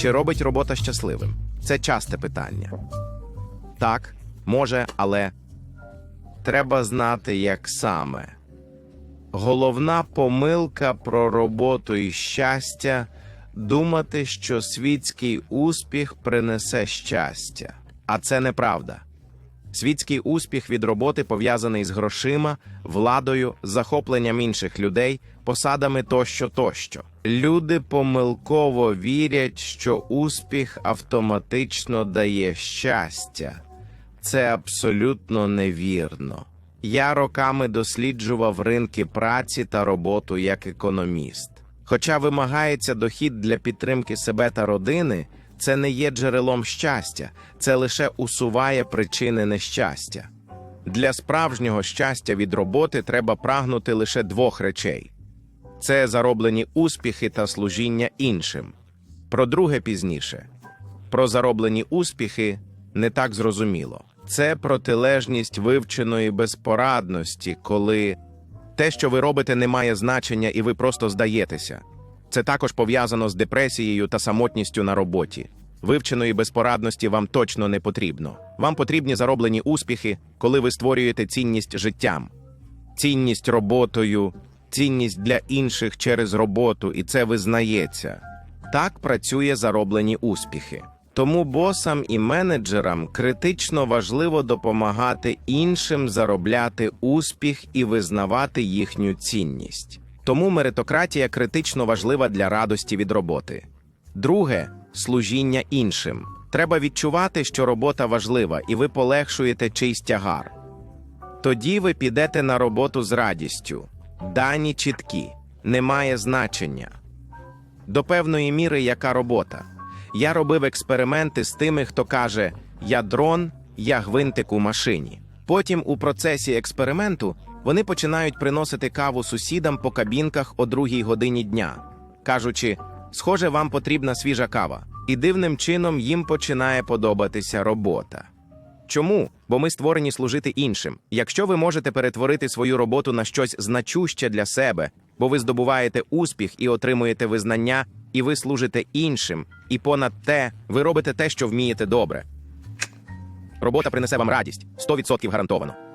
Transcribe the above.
Чи робить робота щасливим? Це часте питання. Так, може, але треба знати, як саме. Головна помилка про роботу і щастя думати, що світський успіх принесе щастя. А це неправда. Світський успіх від роботи пов'язаний з грошима, владою, захопленням інших людей, посадами тощо тощо. Люди помилково вірять, що успіх автоматично дає щастя. Це абсолютно невірно. Я роками досліджував ринки праці та роботу як економіст. Хоча вимагається дохід для підтримки себе та родини, це не є джерелом щастя, це лише усуває причини нещастя. Для справжнього щастя від роботи треба прагнути лише двох речей: це зароблені успіхи та служіння іншим. Про друге пізніше. Про зароблені успіхи не так зрозуміло. Це протилежність вивченої безпорадності, коли те, що ви робите, не має значення, і ви просто здаєтеся. Це також пов'язано з депресією та самотністю на роботі. Вивченої безпорадності вам точно не потрібно. Вам потрібні зароблені успіхи, коли ви створюєте цінність життям, цінність роботою, цінність для інших через роботу, і це визнається. Так працює зароблені успіхи. Тому босам і менеджерам критично важливо допомагати іншим заробляти успіх і визнавати їхню цінність. Тому меритократія критично важлива для радості від роботи. Друге служіння іншим. Треба відчувати, що робота важлива, і ви полегшуєте чийсь тягар. Тоді ви підете на роботу з радістю. Дані чіткі, немає значення. До певної міри, яка робота. Я робив експерименти з тими, хто каже: Я дрон, я гвинтик у машині. Потім у процесі експерименту вони починають приносити каву сусідам по кабінках о другій годині дня, кажучи: схоже, вам потрібна свіжа кава. І дивним чином їм починає подобатися робота. Чому? Бо ми створені служити іншим. Якщо ви можете перетворити свою роботу на щось значуще для себе, бо ви здобуваєте успіх і отримуєте визнання, і ви служите іншим, і понад те, ви робите те, що вмієте добре. Робота принесе вам радість 100% гарантовано.